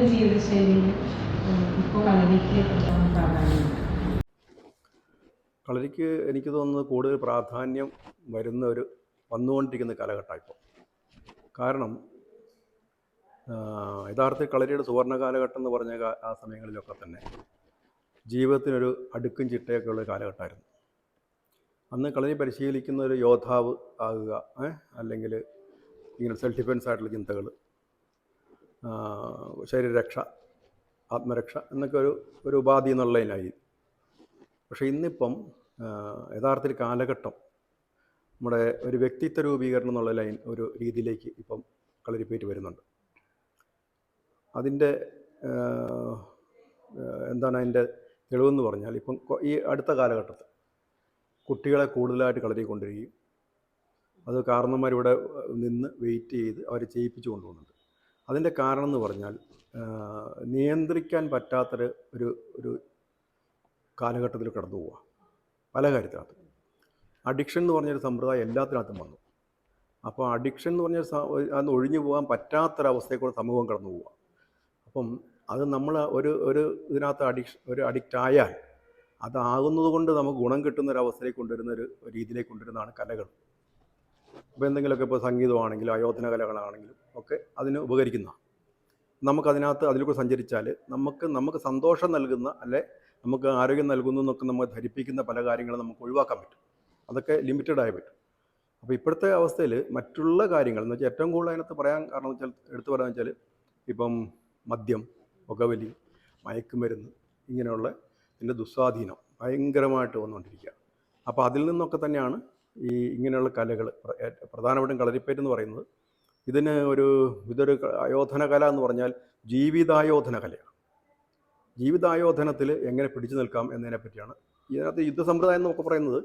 എന്റെ ജീവിതശൈലിയിൽ ഇപ്പോൾ കളരിക്ക് കളരിക്ക് എനിക്ക് തോന്നുന്നത് കൂടുതൽ പ്രാധാന്യം വരുന്ന ഒരു വന്നുകൊണ്ടിരിക്കുന്ന കാലഘട്ടമാണ് ഇപ്പോൾ കാരണം യഥാർത്ഥ കളരിയുടെ സുവർണ കാലഘട്ടം എന്ന് പറഞ്ഞ ആ സമയങ്ങളിലൊക്കെ തന്നെ ജീവിതത്തിനൊരു അടുക്കും ചിട്ടയൊക്കെ ഉള്ള കാലഘട്ടമായിരുന്നു. അന്ന് കളരി പരിശീലിക്കുന്ന ഒരു യോദ്ധാവ് ആകുക അല്ലെങ്കിൽ ഇങ്ങനെ സെൽഫ് ഡിഫെൻസ് ആയിട്ടുള്ള ചിന്തകൾ ശരീരരക്ഷ ആത്മരക്ഷ എന്നൊക്കെ ഒരു ഒരു ഉപാധി എന്നുള്ളതിനായി. പക്ഷേ ഇന്നിപ്പം യഥാർത്ഥത്തിൽ കാലഘട്ടം നമ്മുടെ ഒരു വ്യക്തിത്വ രൂപീകരണം എന്നുള്ള ലൈൻ ഒരു രീതിയിലേക്ക് ഇപ്പം കളരിപ്പേറ്റ് വരുന്നുണ്ട്. അതിന്റെ എന്താണ് അതിന്റെ തെളിവെന്ന് പറഞ്ഞാൽ ഇപ്പം ഈ അടുത്ത കാലഘട്ടത്തിൽ കുട്ടികളെ കൂടുതലായിട്ട് കളരി അത് കാരണന്മാരിവിടെ നിന്ന് വെയിറ്റ് ചെയ്ത് അവരെ ചെയ്യിപ്പിച്ചു കൊണ്ടുപോകുന്നുണ്ട്. അതിന്റെ കാരണം എന്ന് പറഞ്ഞാൽ നിയന്ത്രിക്കാൻ പറ്റാത്തൊരു ഒരു ഒരു കാലഘട്ടത്തിൽ കടന്നു പോവുക. പല കാര്യത്തിനകത്ത്. അഡിക്ഷൻ എന്ന് പറഞ്ഞൊരു സമ്പ്രദായം എല്ലാത്തിനകത്തും വന്നു. അപ്പോൾ അഡിക്ഷൻ എന്ന് പറഞ്ഞ അന്ന് ഒഴിഞ്ഞു പോകാൻ പറ്റാത്തൊരവസ്ഥയെക്കൂടെ സമൂഹം കടന്നു പോവുക. അപ്പം അത് നമ്മൾ ഒരു ഒരു ഇതിനകത്ത് അഡിക്ഷൻ ഒരു അഡിക്റ്റ് ആയാൽ അതാകുന്നത് കൊണ്ട് നമുക്ക് ഗുണം കിട്ടുന്ന ഒരു അവസ്ഥയിലേക്ക് കൊണ്ടുവരുന്ന ഒരു രീതിയിലേക്ക് കൊണ്ടുവരുന്നതാണ് കലകൾ. അപ്പോൾ എന്തെങ്കിലുമൊക്കെ ഇപ്പോൾ സംഗീതമാണെങ്കിലും ആയോധന കലകളാണെങ്കിലും ഒക്കെ അതിന് ഉപകരിക്കുന്ന. നമുക്കതിനകത്ത് അതിലൂടെ സഞ്ചരിച്ചാൽ നമുക്ക് നമുക്ക് സന്തോഷം നൽകുന്ന അല്ലെ നമുക്ക് ആരോഗ്യം നൽകുന്നു എന്നൊക്കെ നമ്മൾ ധരിപ്പിക്കുന്ന പല കാര്യങ്ങളും നമുക്ക് ഒഴിവാക്കാൻ പറ്റും. അതൊക്കെ ലിമിറ്റഡ് ആയി പറ്റും. അപ്പോൾ ഇപ്പോഴത്തെ അവസ്ഥയിൽ മറ്റുള്ള കാര്യങ്ങൾ എന്ന് വെച്ചാൽ ഏറ്റവും കൂടുതൽ അതിനകത്ത് പറയാൻ കാരണം വെച്ചാൽ എടുത്തു പറയാന്ന് വെച്ചാൽ ഇപ്പം മദ്യം പുകവലി മയക്കുമരുന്ന് ഇങ്ങനെയുള്ള ഇതിന്റെ ദുസ്വാധീനം ഭയങ്കരമായിട്ട് വന്നുകൊണ്ടിരിക്കുക അപ്പോൾ അതിൽ നിന്നൊക്കെ തന്നെയാണ് ഈ ഇങ്ങനെയുള്ള കലകൾ പ്രധാനമായിട്ടും കളരിപ്പേറ്റ് എന്ന് പറയുന്നത് ഇതിന് ഒരു ഇതൊരു അയോധന കല എന്ന് പറഞ്ഞാൽ ജീവിതായോധന കലയാണ്. ജീവിതായോധനത്തിൽ എങ്ങനെ പിടിച്ചു നിൽക്കാം എന്നതിനെ പറ്റിയാണ്. ഇതിനകത്ത് യുദ്ധസമ്പ്രദായം എന്നൊക്കെ പറയുന്നത്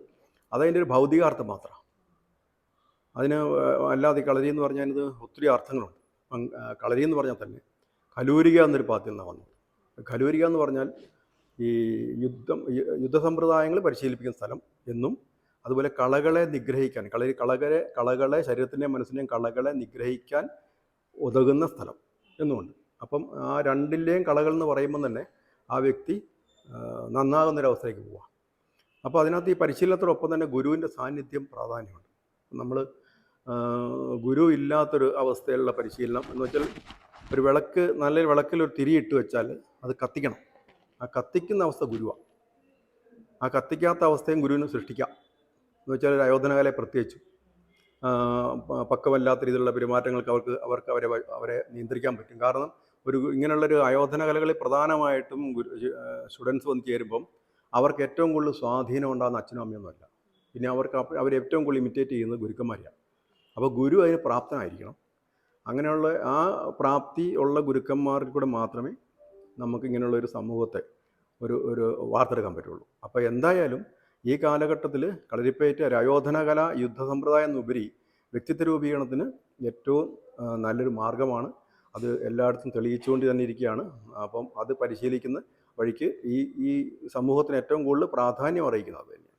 അതതിന്റെ ഒരു ഭൗതികാർത്ഥം മാത്രമാണ്. അതിന് അല്ലാതെ കളരി എന്ന് പറഞ്ഞാൽ ഇത് ഒത്തിരി അർത്ഥങ്ങളുണ്ട്. കളരി എന്ന് പറഞ്ഞാൽ തന്നെ കലൂരിക എന്നൊരു പാത്തിൽ നിന്നാണ് വന്നത്. കലൂരിക എന്ന് പറഞ്ഞാൽ ഈ യുദ്ധം യുദ്ധസമ്പ്രദായങ്ങൾ പരിശീലിപ്പിക്കുന്ന സ്ഥലം എന്നും അതുപോലെ കളകളെ നിഗ്രഹിക്കാൻ കള കളകളെ കളകളെ ശരീരത്തിന്റെയും മനസ്സിന്റെയും കളകളെ നിഗ്രഹിക്കാൻ ഉതകുന്ന സ്ഥലം എന്നുമുണ്ട് അപ്പം ആ രണ്ടിന്റെയും കളകൾ എന്ന് പറയുമ്പം തന്നെ ആ വ്യക്തി നന്നാകുന്നൊരവസ്ഥയ്ക്ക് പോവാം. അപ്പോൾ അതിനകത്ത് ഈ പരിശീലനത്തോടൊപ്പം തന്നെ ഗുരുവിന്റെ സാന്നിധ്യം പ്രാധാന്യമുണ്ട്. നമ്മൾ ഗുരു ഇല്ലാത്തൊരു അവസ്ഥയിലുള്ള പരിശീലനം എന്ന് വെച്ചാൽ ഒരു വിളക്ക് നല്ല വിളക്കിൽ ഒരു തിരി ഇട്ട് വെച്ചാൽ അത് കത്തിക്കണം. ആ കത്തിക്കുന്ന അവസ്ഥ ഗുരുവാണ് ആ കത്തിക്കാത്ത അവസ്ഥയും ഗുരുവിനെ സൃഷ്ടിക്കാം. എന്ന് വെച്ചാൽ ഒരു അയോധനകലെ പ്രത്യേകിച്ചും പക്കമല്ലാത്ത രീതിയിലുള്ള പെരുമാറ്റങ്ങൾക്ക് അവർക്ക് അവർക്ക് അവരെ അവരെ നിയന്ത്രിക്കാൻ പറ്റും. കാരണം ഒരു ഇങ്ങനെയുള്ളൊരു അയോധന കലകളിൽ പ്രധാനമായിട്ടും സ്റ്റുഡൻസ് വന്ന് ചേരുമ്പം അവർക്ക് ഏറ്റവും കൂടുതൽ സ്വാധീനം ഉണ്ടാകുന്ന അച്ഛനും അമ്മയൊന്നുമല്ല പിന്നെ അവർക്ക് അവർ ഏറ്റവും കൂടുതൽ ഇമിറ്റേറ്റ് ചെയ്യുന്നത് ഗുരുക്കന്മാരെയാണ്. അപ്പോൾ ഗുരു അതിന് പ്രാപ്തനായിരിക്കണം. അങ്ങനെയുള്ള ആ പ്രാപ്തി ഉള്ള ഗുരുക്കന്മാരിൽ കൂടെ മാത്രമേ നമുക്ക് ഇങ്ങനെയുള്ള ഒരു സമൂഹത്തെ ഒരു ഒരു വാർത്തെടുക്കാൻ പറ്റുള്ളൂ. അപ്പോൾ എന്തായാലും ഈ കാലഘട്ടത്തിൽ കളരിപ്പയറ്റ് ഒരു അയോധന കല യുദ്ധ സമ്പ്രദായം എന്നുപരി വ്യക്തിത്വ രൂപീകരണത്തിന് ഏറ്റവും നല്ലൊരു മാർഗമാണ്. അത് എല്ലായിടത്തും തെളിയിച്ചുകൊണ്ട് തന്നെ ഇരിക്കുകയാണ്. അപ്പം അത് പരിശീലിക്കുന്ന വഴിക്ക് ഈ ഈ സമൂഹത്തിന് ഏറ്റവും കൂടുതൽ പ്രാധാന്യം അറിയിക്കുന്നത് തന്നെയാണ്.